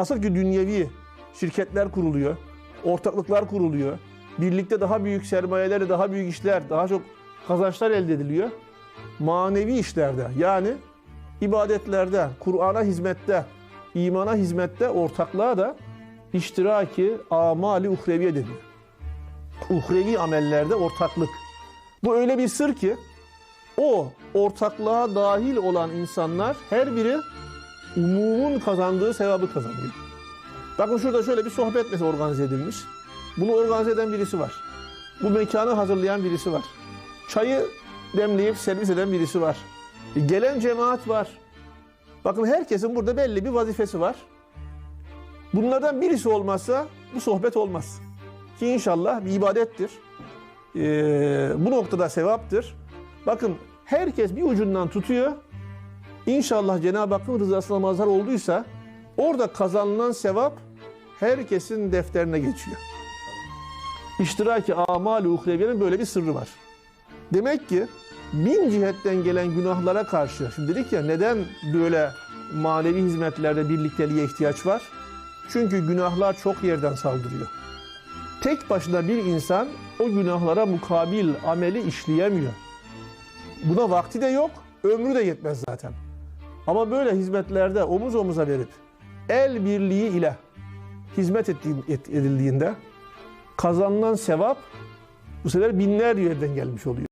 Nasıl ki dünyevi şirketler kuruluyor, ortaklıklar kuruluyor, birlikte daha büyük sermayelerle daha büyük işler, daha çok kazançlar elde ediliyor. Manevi işlerde yani ibadetlerde, Kur'an'a hizmette, imana hizmette ortaklığa da iştiraki amali uhreviye deniyor. Uhrevi amellerde ortaklık. Bu öyle bir sır ki o ortaklığa dahil olan insanlar her biri umumun kazandığı sevabı kazanıyor. Bakın şurada şöyle bir sohbet mesela organize edilmiş. Bunu organize eden birisi var. Bu mekanı hazırlayan birisi var. Çayı demleyip servis eden birisi var. E, Gelen cemaat var. Bakın herkesin burada belli bir vazifesi var. Bunlardan birisi olmazsa bu sohbet olmaz. Ki inşallah bir ibadettir. Ee, bu noktada sevaptır. Bakın herkes bir ucundan tutuyor. İnşallah Cenab-ı Hakk'ın rızasına mazhar olduysa orada kazanılan sevap herkesin defterine geçiyor. İştiraki amal-i uhreviyenin böyle bir sırrı var. Demek ki bin cihetten gelen günahlara karşı, şimdi dedik ya neden böyle manevi hizmetlerde birlikteliğe ihtiyaç var? Çünkü günahlar çok yerden saldırıyor. Tek başına bir insan o günahlara mukabil ameli işleyemiyor. Buna vakti de yok, ömrü de yetmez zaten. Ama böyle hizmetlerde omuz omuza verip el birliği ile hizmet edildiğinde kazanılan sevap bu sefer binler yerden gelmiş oluyor.